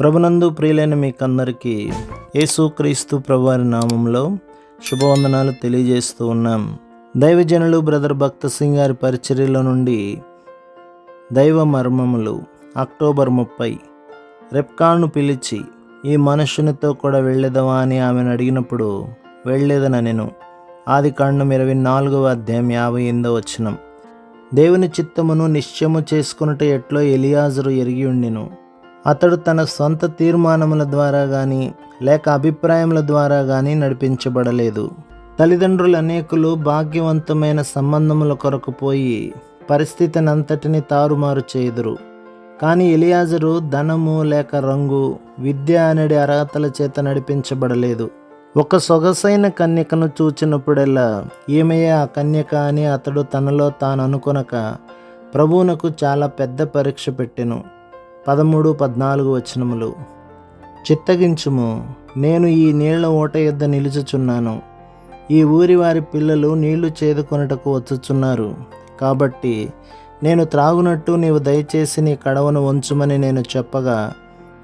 ప్రభునందు ప్రియులైన మీకందరికీ యేసుక్రీస్తు ప్రభువారి నామంలో శుభవందనాలు తెలియజేస్తూ ఉన్నాం. దైవజనులు బ్రదర్ భక్త సింగ్ గారి పరిచర్యలో నుండి దైవ మర్మములు అక్టోబర్ ముప్పై. రెప్కాను పిలిచి ఈ మనుషునితో కూడా వెళ్ళేదవా అని ఆమెను అడిగినప్పుడు వెళ్ళేదనెను ఆది కాండం ఇరవై నాలుగవ అధ్యాయం యాభై ఎనిమిదో వచనం. దేవుని చిత్తమును నిశ్చయము చేసుకున్నట్టు ఎట్లో ఎలియాజరు ఎరిగి ఉండిను. అతడు తన సొంత తీర్మానముల ద్వారా కానీ లేక అభిప్రాయముల ద్వారా కానీ నడిపించబడలేదు. తల్లిదండ్రులు అనేకులు భాగ్యవంతమైన సంబంధముల కొరకు పోయి పరిస్థితిని అంతటిని తారుమారు చేయుదురు. కానీ ఎలియాజరు ధనము లేక రంగు విద్య అనేది అర్హతల చేత నడిపించబడలేదు. ఒక సొగసైన కన్యకను చూచినప్పుడల్లా ఈమెయే ఆ కన్యక అని అతడు తనలో తాను అనుకొనక ప్రభువునకు చాలా పెద్ద పరీక్ష పెట్టెను. పదమూడు పద్నాలుగు వచనములు. చిత్తగించుము నేను ఈ నీళ్ళ ఓట యొద్ద నిలుచుచున్నాను. ఈ ఊరి వారి పిల్లలు నీళ్ళు చేదుకొనుటకు వచ్చుచున్నారు. కాబట్టి నేను త్రాగునట్టు నీవు దయచేసి నీ కడవను ఉంచుమని నేను చెప్పగా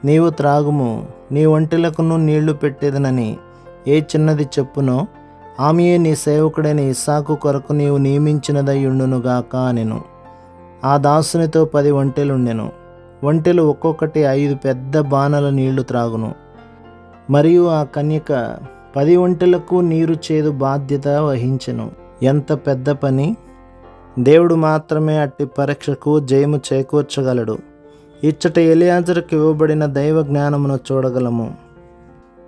నీవు త్రాగుము నీ ఒంటిలకును నీళ్ళు పెట్టేదనని ఏ చిన్నది చెప్పునో ఆమెయే నీ సేవకుడైన ఇసాకు కొరకు నీవు నియమించినదయ్యుండునుగాక అనెను. ఆ దాసునితో పది ఒంటెలుండెను. ఒంటెలు ఒక్కొక్కటి ఐదు పెద్ద బాణల నీళ్ళు త్రాగును. మరియు ఆ కన్యక పది ఒంటెలకు నీరు చేదు బాధ్యత వహించెను. ఎంత పెద్ద పని? దేవుడు మాత్రమే అట్టి పరీక్షకు జయము చేకూర్చగలడు. ఇచ్చట ఎలియాజరుకు ఇవ్వబడిన దైవ జ్ఞానమును చూడగలము.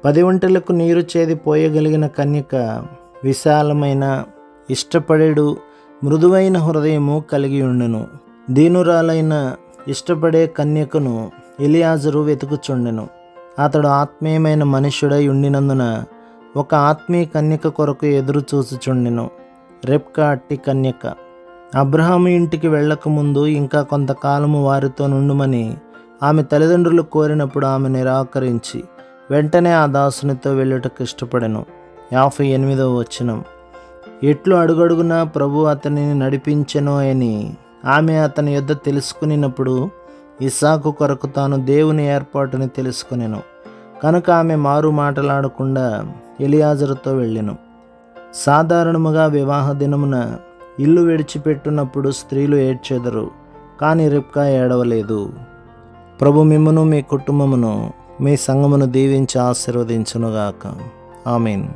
పది ఒంటెలకు నీరు చేది పోయగలిగిన కన్యక విశాలమైన ఇష్టపడేడు మృదువైన హృదయము కలిగి ఉండును. దీనురాలైన ఇష్టపడే కన్యకను ఎలియాజరు వెతుకుచుండెను. అతడు ఆత్మీయమైన మనుష్యుడై ఉండినందున ఒక ఆత్మీయ కన్యక కొరకు ఎదురు చూచుచుండెను. రెప్కా అట్టి కన్యక. అబ్రహాము ఇంటికి వెళ్ళకముందు ఇంకా కొంతకాలము వారితో నుండుమని ఆమె తల్లిదండ్రులు కోరినప్పుడు ఆమె నిరాకరించి వెంటనే ఆ దాసునితో వెళ్ళుటకు ఇష్టపడెను. యాభై ఎనిమిదవ వచనం. ఎట్లు అడుగడుగునా ప్రభు అతనిని నడిపించెను అని ఆమె అతని యుద్ధ తెలుసుకునినప్పుడు ఇసాకు కొరకు తాను దేవుని ఏర్పాటుని తెలుసుకునేను. కనుక ఆమె మారు మాటలాడకుండా ఎలియాజరుతో వెళ్ళెను. సాధారణముగా వివాహ దినమున ఇల్లు విడిచిపెట్టున్నప్పుడు స్త్రీలు ఏడ్చెదరు కానీ రిప్కా ఏడవలేదు. ప్రభు మిమ్మను మీ కుటుంబమును మీ సంగమును దీవించి ఆశీర్వదించునుగాక. ఆమెన్.